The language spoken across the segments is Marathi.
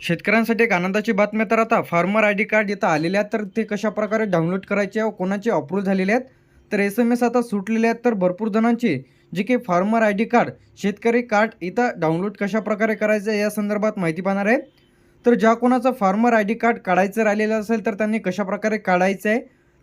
शेतकऱ्यांसाठी एक आनंदाची बातमी तर आता फार्मर आय डी कार्ड इथं आलेले आहेत. तर ते कशा प्रकारे डाउनलोड करायचे व कोणाचे अप्रूव्ह झालेले आहेत? तर एस एम एस आता सुटलेले आहेत. तर भरपूर जणांचे जे काही फार्मर आय डी कार्ड शेतकरी कार्ड इथं डाउनलोड कशा प्रकारे करायचं आहे या संदर्भात माहिती पाहणार आहे. तर ज्या कोणाचं फार्मर आय डी कार्ड काढायचं राहिलेलं असेल तर त्यांनी कशा प्रकारे काढायचं? आहे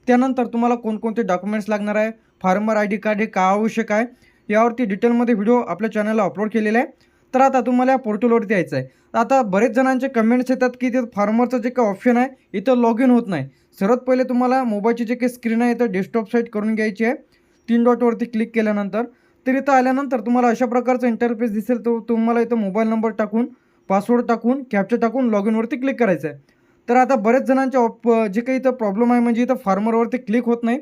त्यानंतर तुम्हाला कोणकोणते डॉक्युमेंट्स लागणार आहे? फार्मर आय डी कार्ड हे का आवश्यक आहे? यावरती डिटेलमध्ये व्हिडिओ आपल्या चॅनलला अपलोड केलेला आहे. तर आता तुम्हाला या पोर्टलवरती यायचं आहे आता बरेच जणांचे कमेंट्स येतात की ते फार्मरचं जे काही ऑप्शन आहे इथं लॉग इन होत नाही. सर्वात पहिले तुम्हाला मोबाईलची जे काही स्क्रीन आहे इथं डेस्कटॉप साईट करून घ्यायची आहे. तीन डॉटवरती क्लिक केल्यानंतर. तर इथं आल्यानंतर तुम्हाला अशा प्रकारचं इंटरफेस दिसेल तो तुम्हाला इथं मोबाईल नंबर टाकून पासवर्ड टाकून कॅप्चर टाकून लॉग इनवरती क्लिक करायचं आहे तर आता बरेच जणांचे ऑप जे काही इथं प्रॉब्लेम आहे म्हणजे इथं फार्मरवरती क्लिक होत नाही.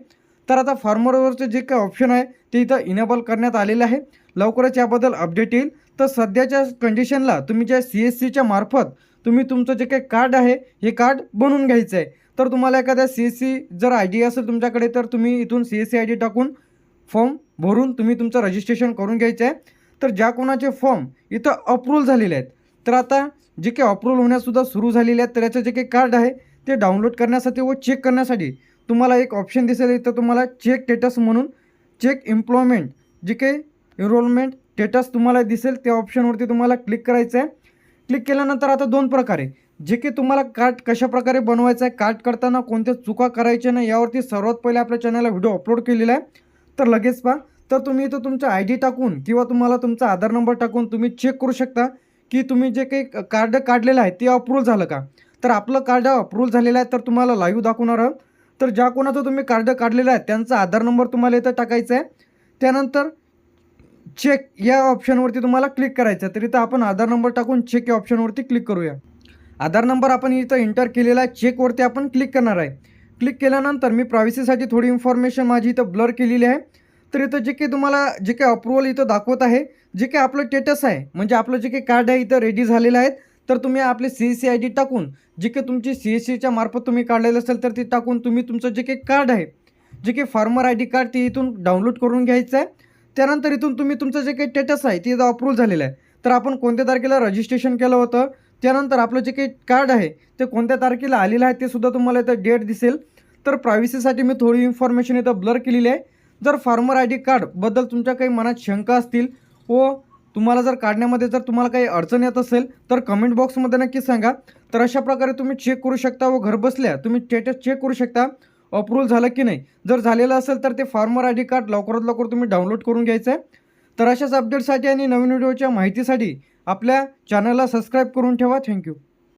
तर आता फार्मरवरचं जे काही ऑप्शन आहे ते इथं इनेबल करण्यात आलेलं आहे. लवकरच याबद्दल अपडेट येईल. तर सध्याच्या कंडिशनला तुम्ही ज्या सी एस सीच्या मार्फत तुम्ही तुमचं जे काही कार्ड आहे हे कार्ड बनवून घ्यायचं आहे. तर तुम्हाला एखाद्या सी एस सी जर आय डी असेल तुमच्याकडे तर तुम्ही इथून C S C I D टाकून फॉर्म भरून तुम्ही तुमचं रजिस्ट्रेशन करून घ्यायचं आहे. तर ज्या कोणाचे फॉर्म इथं अप्रूव्ह झालेले आहेत तर आता जे काही अप्रूव्ह होण्यासुद्धा सुरू झालेले आहेत तर याचं जे काही कार्ड आहे ते डाउनलोड करण्यासाठी व चेक करण्यासाठी तुम्हाला एक ऑप्शन दिसेल. इथं तुम्हाला चेक स्टेटस म्हणून चेक एम्प्लॉयमेंट जे काही एनरोलमेंट स्टेटस तुम्हाला दिसेल त्या ऑप्शनवरती तुम्हाला क्लिक करायचं आहे क्लिक केल्यानंतर आता दोन प्रकारे. जे की तुम्हाला कार्ड कशा प्रकारे बनवायचं आहे कार्ड करताना कोणत्या चुका करायच्या नाही यावरती सर्वात पहिले आपल्या चॅनलला व्हिडिओ अपलोड केलेला आहे. तर लगेच पहा. तर तुम्ही इथं तुमचा आय डी टाकून किंवा तुम्हाला तुमचा आधार नंबर टाकून तुम्ही चेक करू शकता की तुम्ही जे काही कार्ड काढलेलं आहे ते अप्रूव्ह झालं का? तर आपलं कार्ड अप्रूव्ह झालेलं आहे तर तुम्हाला लाईव्ह दाखवणार आहोत. तर ज्या कोणाचं तुम्ही कार्ड काढलेलं आहे त्यांचा आधार नंबर तुम्हाला इथं टाकायचा आहे. त्यानंतर चेक या ऑप्शनवरती तुम्हाला क्लिक करायचं आहे. तर इथं आपण आधार नंबर टाकून चेक या ऑप्शनवरती क्लिक करूया. आधार नंबर आपण इथं एंटर केलेला आहे. चेकवरती आपण क्लिक करणार आहे. क्लिक केल्यानंतर मी प्रायव्हसीसाठी थोडी इन्फॉर्मेशन माझी इथं ब्लर केलेली आहे. तर इथं जे काही तुम्हाला जे काही अप्रुव्हल इथं दाखवत आहे जे काही आपलं स्टेटस आहे म्हणजे आपलं जे काही कार्ड आहे इथं रेडी झालेलं आहे तर तुम्ही आपले C S C I D टाकून जे काही तुमची सी एस सीच्या मार्फत तुम्ही काढलेलं असेल तर ते टाकून तुम्ही तुमचं जे काही कार्ड आहे जे काही फार्मर आय डी कार्ड ते इथून डाउनलोड करून घ्यायचं आहे. त्यानंतर इथून तुम्ही तुमचं जे काही स्टेटस आहे ते अप्रूव्ह झालेलं आहे. तर आपण कोणत्या तारखेला रजिस्ट्रेशन केलं होतं त्यानंतर आपलं जे काही कार्ड आहे ते कोणत्या तारखेला आलेलं आहे ते सुद्धा तुम्हाला इथं डेट दिसेल. तर प्रायव्हसीसाठी मी थोडी इन्फॉर्मेशन इथं ब्लर केलेली आहे. जर फार्मर आय डी कार्डबद्दल तुमच्या काही मनात शंका असतील व तुम्हाला जर काढण्यामध्ये जर तुम्हाला काही अडचण येत असेल तर कमेंट बॉक्समध्ये नक्की सांगा. तर अशा प्रकारे तुम्ही चेक करू शकता व घरबसल्या तुम्ही स्टेटस चेक करू शकता. अप्रूव्हल झालं की नाही? जर झालेलं असेल तर ते फार्मर आय डी कार्ड लवकरात लवकर तुम्ही डाउनलोड करून घ्यायचं आहे. तर अशाच अपडेटसाठी आणि नवीन व्हिडिओच्या माहितीसाठी आपल्या चॅनलला सबस्क्राईब करून ठेवा. थँक्यू